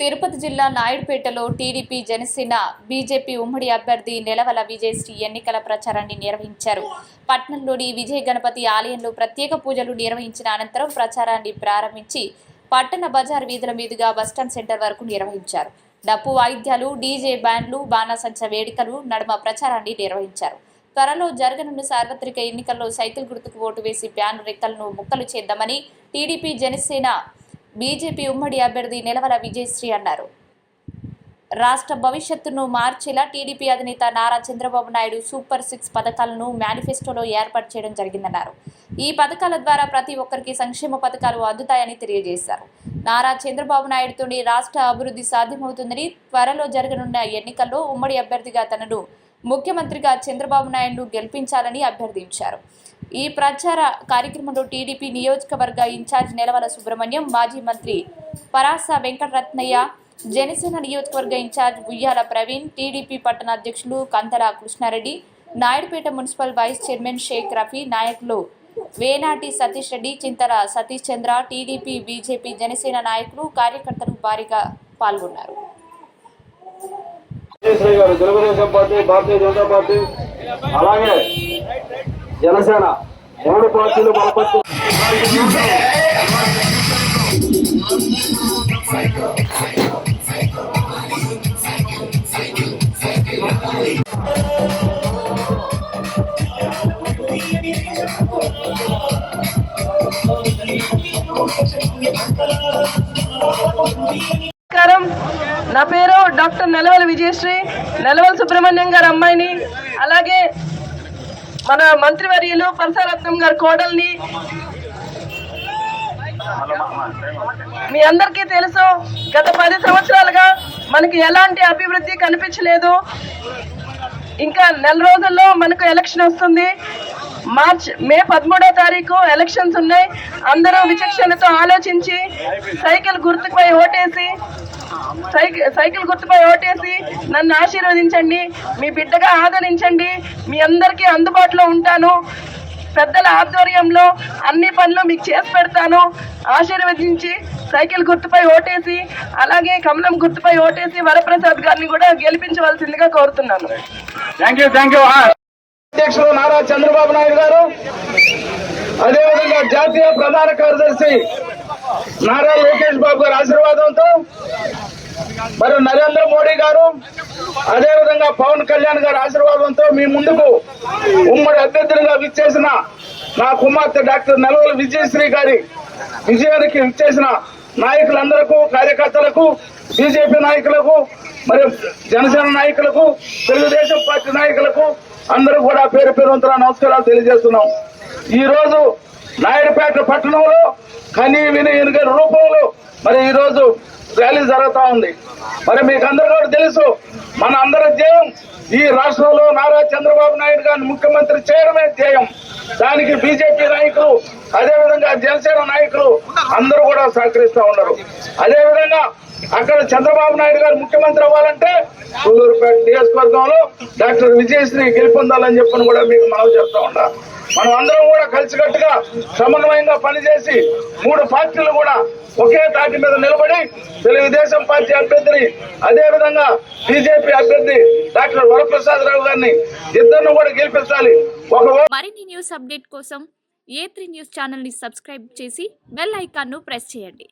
తిరుపతి జిల్లా నాయుడుపేటలో TDP Janasena BJP ఉమ్మడి అభ్యర్థి నెలవల విజయశ్రీ ఎన్నికల ప్రచారాన్ని నిర్వహించారు. పట్నంలోని విజయ గణపతి ఆలయంలో ప్రత్యేక పూజలు నిర్వహించిన అనంతరం ప్రచారాన్ని ప్రారంభించి పట్టణ బజార్ వీధుల మీదుగా బస్టాండ్ సెంటర్ వరకు నిర్వహించారు. డప్పు వాయిద్యాలు డీజే బ్యాండ్లు బాణాసంచ వేడుకలు నడుమ ప్రచారాన్ని నిర్వహించారు. త్వరలో జరగనున్న సార్వత్రిక ఎన్నికల్లో సైకిల్ గుర్తుకు ఓటు వేసి బ్యాన్ రెక్కలను ముక్కలు చేద్దామని టీడీపీ జనసేన బీజేపీ ఉమ్మడి అభ్యర్థి నిలవల విజయశ్రీ అన్నారు. రాష్ట్ర భవిష్యత్తును మార్చేలా టీడీపీ అధినేత నారా చంద్రబాబు నాయుడు సూపర్ సిక్స్ పథకాలను మేనిఫెస్టోలో ఏర్పాటు చేయడం జరిగిందన్నారు. ఈ పథకాల ద్వారా ప్రతి ఒక్కరికి సంక్షేమ పథకాలు అందుతాయని తెలియజేశారు. నారా చంద్రబాబు నాయుడుతోని రాష్ట్ర అభివృద్ధి సాధ్యమవుతుందని త్వరలో జరగనున్న ఎన్నికల్లో ఉమ్మడి అభ్యర్థిగా తనను ముఖ్యమంత్రిగా చంద్రబాబు నాయుడును గెలిపించాలని అభ్యర్థించారు. ఈ ప్రచార కార్యక్రమంలో టీడీపీ నియోజకవర్గ ఇన్ఛార్జ్ నెలవల సుబ్రహ్మణ్యం మాజీ మంత్రి పరాస వెంకటరత్నయ్య జనసేన నియోజకవర్గ ఇన్ఛార్జ్ ఉయ్యాల ప్రవీణ్ టీడీపీ పట్టణ అధ్యక్షులు Kanthala Krishnareddy Naidupeta municipal vice chairman Shaik Rafi నాయకులు వేనాటి సతీష్ రెడ్డి చింతల సతీష్ చంద్ర టీడీపీ బీజేపీ జనసేన నాయకులు కార్యకర్తలు భారీగా పాల్గొన్నారు. తెలుగుదేశం పార్టీ భారతీయ జనతా పార్టీ అలాగే జనసేన మూడు పార్టీలు బలపరిచి నమస్కారం. నా పేరు డాక్టర్ నెలవల విజయశ్రీ. నెలవల సుబ్రహ్మణ్యం గారి అమ్మాయిని. అలాగే మన మంత్రివర్యులు పరసారత్నం గారి కోడల్ని మీ అందరికీ తెలుసు గత పది సంవత్సరాలుగా మనకి ఎలాంటి అభివృద్ధి కనిపించలేదు. ఇంకా నెల రోజుల్లో మనకు ఎలక్షన్ వస్తుంది. మార్చ్ మే పదమూడో తారీఖు ఎలక్షన్స్ ఉన్నాయి. అందరూ విచక్షణతో ఆలోచించి సైకిల్ గుర్తుపై ఓటేసి సైకిల్ సైకిల్ గుర్తుపై ఓటేసి నన్ను ఆశీర్వదించండి మీ బిడ్డగా ఆదరించండి మీ అందరికీ అందుబాటులో ఉంటాను. పెద్దల ఆధ్వర్యంలో అన్ని పనులు మీకు చేసి పెడతాను. ఆశీర్వదించి సైకిల్ గుర్తుపై ఓటేసి అలాగే కమలం గుర్తుపై ఓటేసి వరప్రసాద్ గారిని కూడా గెలిపించవలసిందిగా కోరుతున్నాను. థ్యాంక్ యూ థ్యాంక్ యూ అధ్యక్షులు నారా చంద్రబాబు నాయుడు గారు అదేవిధంగా జాతీయ ప్రధాన కార్యదర్శి నారా లోకేష్ బాబు మరి నరేంద్ర మోడీ గారు అదేవిధంగా పవన్ కళ్యాణ్ గారి ఆశీర్వాదంతో మీ ముందుకు ఉమ్మడి అభ్యర్థులుగా విచ్చేసిన నా కుమార్తె డాక్టర్ నెలవల విజయశ్రీ గారి విజయానికి విచ్చేసిన నాయకులందరకు కార్యకర్తలకు బీజేపీ నాయకులకు మరి జనసేన నాయకులకు తెలుగుదేశం పార్టీ నాయకులకు అందరూ కూడా పేరు పేరు నమస్కారాలు తెలియజేస్తున్నాం. ఈ రోజు నాయుడుపేట పట్టణంలో కనీ విని ఎనుగ రూపంలో మరి ఈ రోజు ర్యాలీ జరుగుతూ ఉంది. మరి మీకు అందరూ కూడా తెలుసు మన అందరి ధ్యేయం ఈ రాష్ట్రంలో నారా చంద్రబాబు నాయుడు గారిని ముఖ్యమంత్రి చేయడమే ధ్యేయం. దానికి బీజేపీ నాయకులు అదేవిధంగా జనసేన నాయకులు అందరూ కూడా సహకరిస్తూ ఉన్నారు. అదేవిధంగా అక్కడ చంద్రబాబు నాయుడు గారు ముఖ్యమంత్రి అవ్వాలంటే సూలూరుపేట నియోజకవర్గంలో డాక్టర్ విజయశ్రీ గెలుపొందాలని చెప్పని కూడా మీకు మనం చెప్తా ఉన్నా. మనం అందరం కూడా కలిసికట్టుగా సమన్వయంగా పనిచేసి మూడు పార్టీలు కూడా ఒకే తాటి మీద నిలబడి తెలుగుదేశం పార్టీ అభ్యర్థిని అదే విధంగా బీజేపీ అభ్యర్థి డాక్టర్ వరప్రసాద్ రావు గారిని ఇద్దరిని కూడా గెలిపించాలి. ఒక మరిన్ని న్యూస్ అప్డేట్ కోసం ఏ త్రీ న్యూస్ ఛానల్ని సబ్స్క్రైబ్ చేసి బెల్ ఐకాన్ను ప్రెస్ చేయండి.